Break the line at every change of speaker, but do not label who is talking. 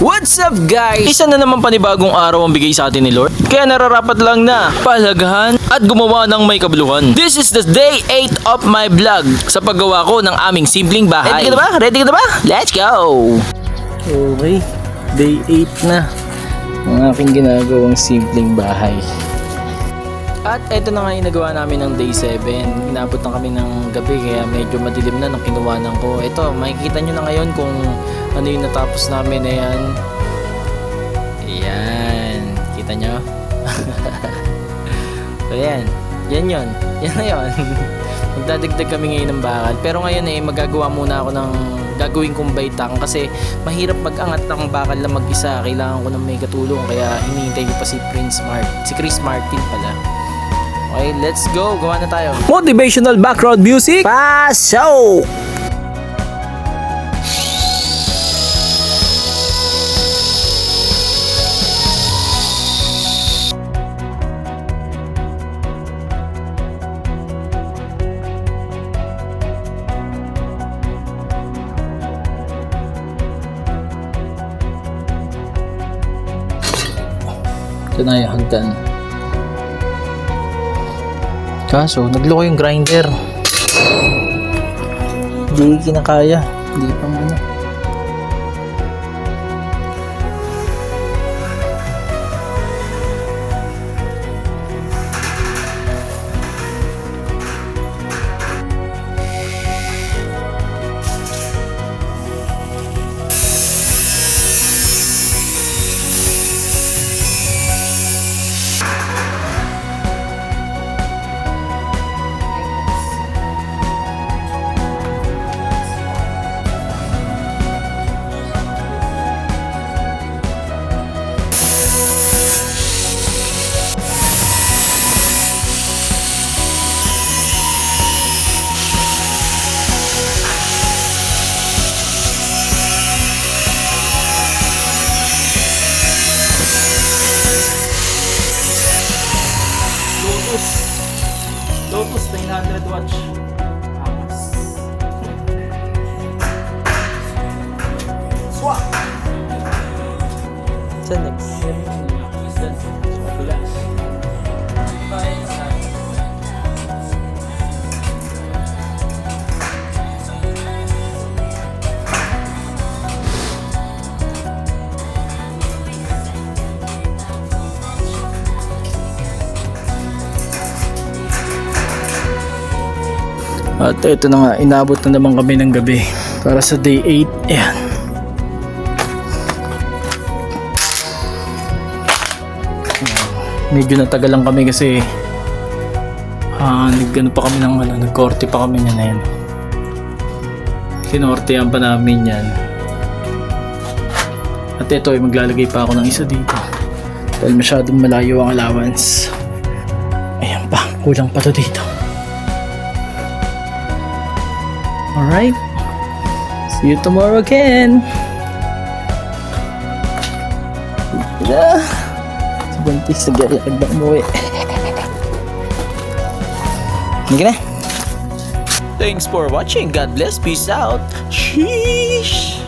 What's up guys? Isa na naman panibagong araw ang bigay sa atin ni Lord. Kaya nararapat lang na palagahan at gumawa ng may kabuluhan. This is the day 8 of my vlog sa paggawa ko ng aming simpleng bahay. Ready ka na ba? Ready ka na ba? Let's go! Okay, day 8 na ang aking ginagawang simpleng bahay. At eto na nga yung nagawa namin ng day 7. Inabot na kami ng gabi kaya medyo madilim na nung kinuwanan ko. Ito, makikita nyo na ngayon kung ano yung natapos namin. Ayan. Ayan. Kita nyo? so yan. Yan yun. Yan na yun. Magdadagdag kami ngayon ng bakal. Pero ngayon eh, magagawa muna ako ng gagawin kong baitang kasi mahirap mag-angat ng bakal na mag-isa. Kailangan ko ng may katulong kaya hinihintay ko pa si Prince Mart, si Chris Martin pala. Okay, let's go. Gawa na tayo. Motivational background music. Paso! Ito na. Kaso, nagloko yung grinder. Hindi kinakaya. Hindi pang ano. Lotus. Lotus 900 watch. At ito na nga, inabot na naman kami ng gabi para sa day 8. Ayan. Medyo natagal lang kami kasi ah, nagano pa kami ng ano, nagkorte pa kami na yan. Kinortehan pa namin yan. At ito ay maglalagay pa ako ng isa dito. Dahil masyadong malayo ang allowance. Ayan pa, kulang pa to dito. Alright. See you tomorrow again. Yeah. Si Buntis, naglalakad na umuwi. Hindi na. Thanks for watching. God bless. Peace out. Sheesh.